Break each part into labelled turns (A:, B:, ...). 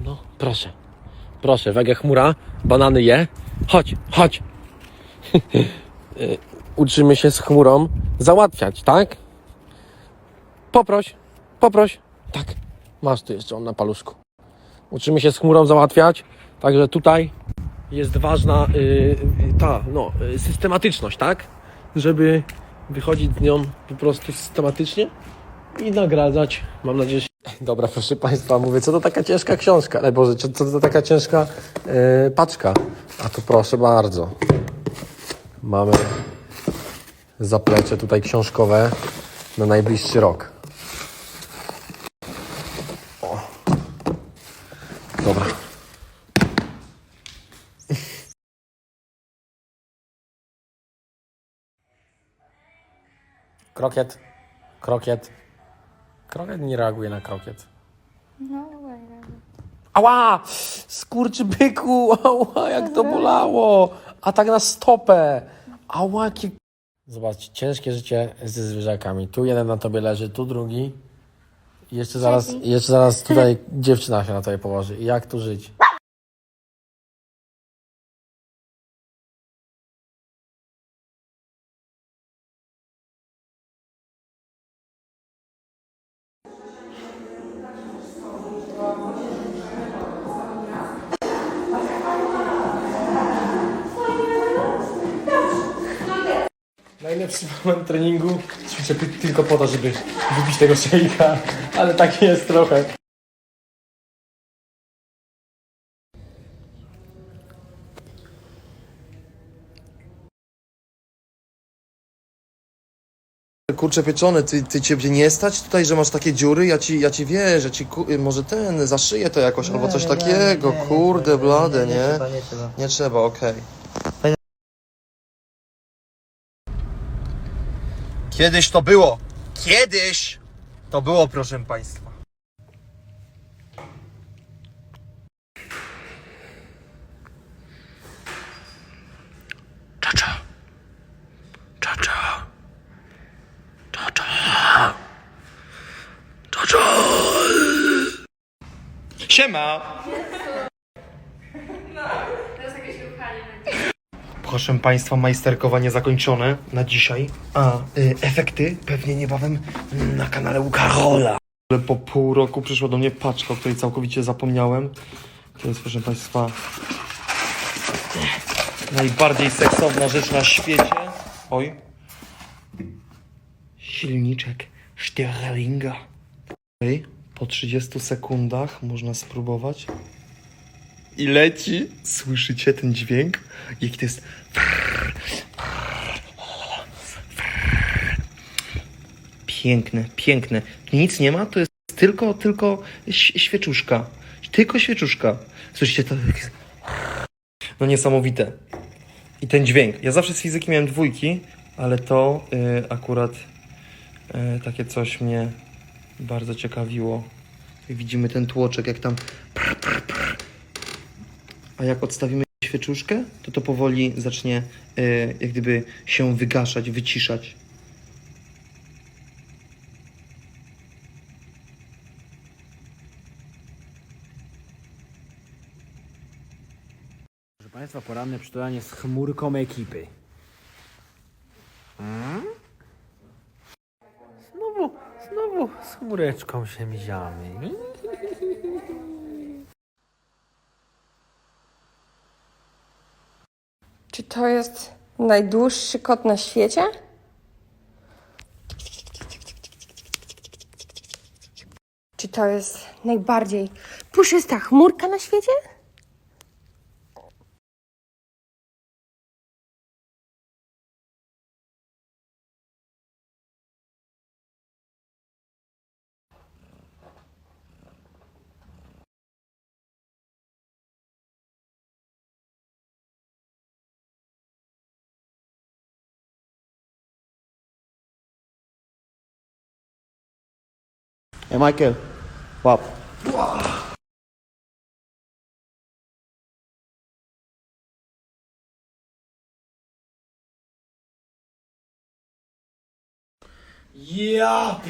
A: No, proszę. Proszę, wege chmura, banany je. Chodź, chodź. Y, Uczymy się z chmurą załatwiać, tak? Poproś, poproś. Tak, masz tu jeszcze on na paluszku. Uczymy się z chmurą załatwiać, także tutaj jest ważna y, y, ta, no, y, systematyczność, tak? Żeby wychodzić z nią po prostu systematycznie i nagradzać, mam nadzieję. Dobra, proszę Państwa, mówię, co to taka ciężka książka, ale Boże, co to taka ciężka y, paczka. A tu proszę bardzo, mamy zaplecze tutaj książkowe na najbliższy rok. O. Dobra. Krokiet. Krokiet. Krokiet nie reaguje na krokiet.
B: No, dobra.
A: Ała! Skurczy byku! Ała, jak to bolało! A tak na stopę! Ała, jakie... Zobacz, ciężkie życie ze zwierzakami. Tu jeden na tobie leży, tu drugi. I jeszcze zaraz, jeszcze zaraz tutaj dziewczyna się na tobie położy. Jak tu żyć? Najlepszy moment treningu ćwiczę ty- tylko po to, żeby wypić tego szejka, ale tak jest trochę.
C: Kurczę pieczony, ty, ty ciebie nie stać tutaj, że masz takie dziury? Ja ci, ja ci wierzę, że ci ku, może ten, zaszyję to jakoś, albo coś takiego, kurde, blade, nie?
D: Nie trzeba, nie trzeba.
C: Nie trzeba, okej. Kiedyś to było. Kiedyś to było, proszę państwa. Siema! Proszę Państwa, majsterkowanie zakończone na dzisiaj, a y, efekty pewnie niebawem na kanale u Karola. Ale po pół roku przyszła do mnie paczka, o której całkowicie zapomniałem. To jest, proszę Państwa, najbardziej seksowna rzecz na świecie. Oj. Silniczek Stirlinga. Okej, po 30 sekundach można spróbować. I leci. Słyszycie ten dźwięk? Jaki to jest. Piękne, piękne. Nic nie ma, to jest tylko, tylko świeczuszka. Tylko świeczuszka. Słyszycie to? No niesamowite. I ten dźwięk. Ja zawsze z fizyki miałem dwójki, ale to y, akurat y, takie coś mnie bardzo ciekawiło. Widzimy ten tłoczek, jak tam. A jak odstawimy świeczuszkę, to to powoli zacznie e, jak gdyby się wygaszać, wyciszać.
E: Proszę Państwa, poranne przytulanie z chmurką ekipy. Hmm? Znowu, znowu z chmureczką się miziamy.
B: Czy to jest najdłuższy kot na świecie? Czy to jest najbardziej puszysta chmurka na świecie?
D: Hey Michael, Bob.
E: Ja!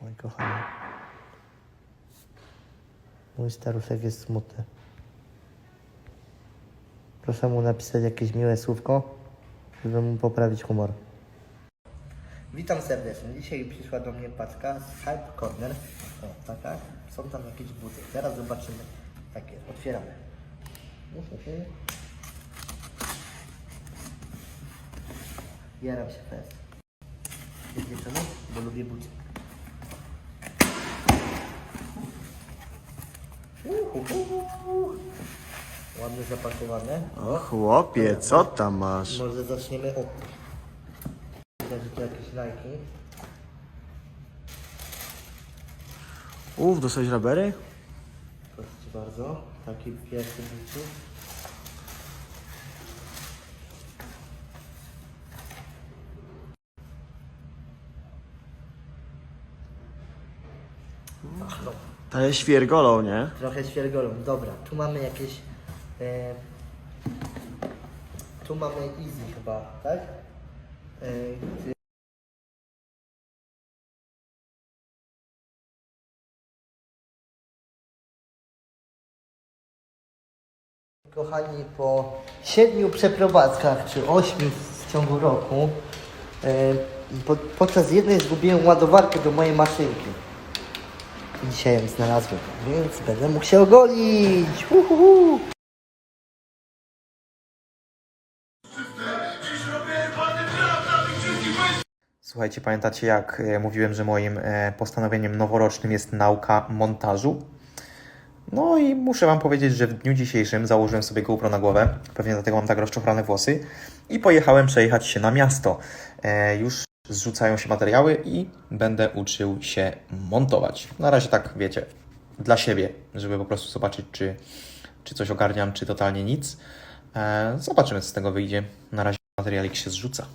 D: Mój kochany. Mój staruszek jest smutny. Proszę mu napisać jakieś miłe słówko, żeby mu poprawić humor. Witam serdecznie. Dzisiaj przyszła do mnie paczka z Hype Corner. O, taka. Są tam jakieś buty. Zaraz zobaczymy. Takie. Otwieramy. Jaram się fest. Wiecie czemu? Bo lubię buty. Uhuhu. Ładnie zapakowane.
F: O chłopie, co tam masz?
D: Może zaczniemy od... To jakieś lajki.
F: Uf, dostałeś rabery?
D: Proszę bardzo. Taki pierwszy no.
F: To jest świergolą, nie?
D: Trochę świergolą. Dobra, tu mamy jakieś... E, tu mamy easy chyba, tak? E, ty- Kochani, po siedmiu przeprowadzkach, czy ośmiu w ciągu roku, e, po, podczas jednej zgubiłem ładowarkę do mojej maszynki. Dzisiaj ją znalazłem, więc będę mógł się ogolić. Uhuhu.
G: Słuchajcie, pamiętacie jak e, mówiłem, że moim e, postanowieniem noworocznym jest nauka montażu? No i muszę Wam powiedzieć, że w dniu dzisiejszym założyłem sobie GoPro na głowę, pewnie dlatego mam tak rozczochrane włosy i pojechałem przejechać się na miasto. E, już zrzucają się materiały i będę uczył się montować. Na razie tak, wiecie, dla siebie, żeby po prostu zobaczyć, czy, czy coś ogarniam, czy totalnie nic. Zobaczymy, co z tego wyjdzie. Na razie materialik się zrzuca.